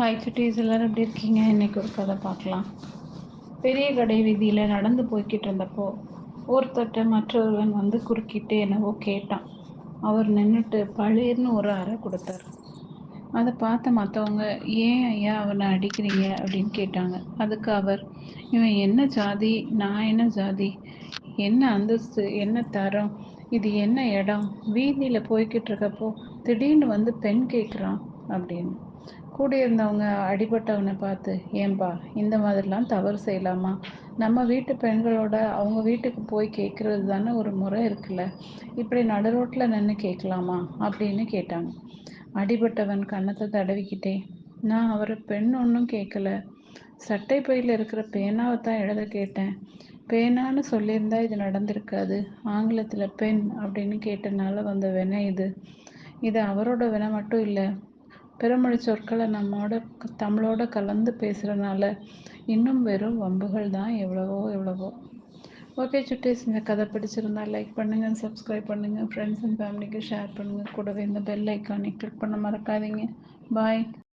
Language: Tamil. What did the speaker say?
ஹாய் சுட்டீஸ் எல்லோரும் எப்படி இருக்கீங்க? இன்றைக்கி ஒரு கதை பார்க்கலாம். பெரிய கடை வீதியில் நடந்து போய்கிட்டு இருந்தப்போ ஒருத்தட்ட மற்றொருவன் வந்து குறுக்கிட்டு என்னவோ கேட்டான். அவர் நின்றுட்டு பழிர்னு ஒரு அறை கொடுத்தார். அதை பார்த்த மற்றவங்க ஏன் ஐயா அவனை அடிக்கிறீங்க? அப்படின்னு கேட்டாங்க. அதுக்கு அவர் இவன் என்ன ஜாதி? நான் என்ன ஜாதி? என்ன அந்தஸ்து? என்ன தரம்? இது என்ன இடம்? வீதியில் போய்கிட்டு இருக்கப்போ திடீர்னு வந்து பெண் கேட்குறான் அப்படின்னு. கூட இருந்தவங்க அடிபட்டவனை பார்த்து ஏன்பா இந்த மாதிரிலாம் தவறு செய்யலாமா? நம்ம வீட்டு பெண்களோட அவங்க வீட்டுக்கு போய் கேட்குறது தானே ஒரு முறை இருக்குல்ல? இப்படி நடு ரோட்டில் நின்று கேட்கலாமா? அப்படின்னு கேட்டாங்க. அடிபட்டவன் கன்னத்தை தடவிக்கிட்டே நான் அவரை பெண் ஒன்றும் கேட்கல. சட்டை பையில் இருக்கிற பேனாவை தான் எழுத கேட்டேன். பேனான்னு சொல்லியிருந்தா இது நடந்திருக்காது. ஆங்கிலத்தில் பெண் அப்படின்னு கேட்டனால வந்த வினை இது. இது அவரோட வினை மட்டும் இல்லை. பிறமொழி சொற்களை நம்மோட தமிழோட கலந்து பேசுகிறனால இன்னும் வெறும் வம்புகள் தான் எவ்வளவோ எவ்வளவோ. ஓகே சுட்டேஸ் இந்த கதை பிடிச்சிருந்தா லைக் பண்ணுங்கள் சப்ஸ்கிரைப் பண்ணுங்கள் ஃப்ரெண்ட்ஸ் அண்ட் ஃபேமிலிக்கு ஷேர் பண்ணுங்கள் கூடவே இந்த பெல் ஐக்கானை கிளிக் பண்ண மறக்காதீங்க. பாய்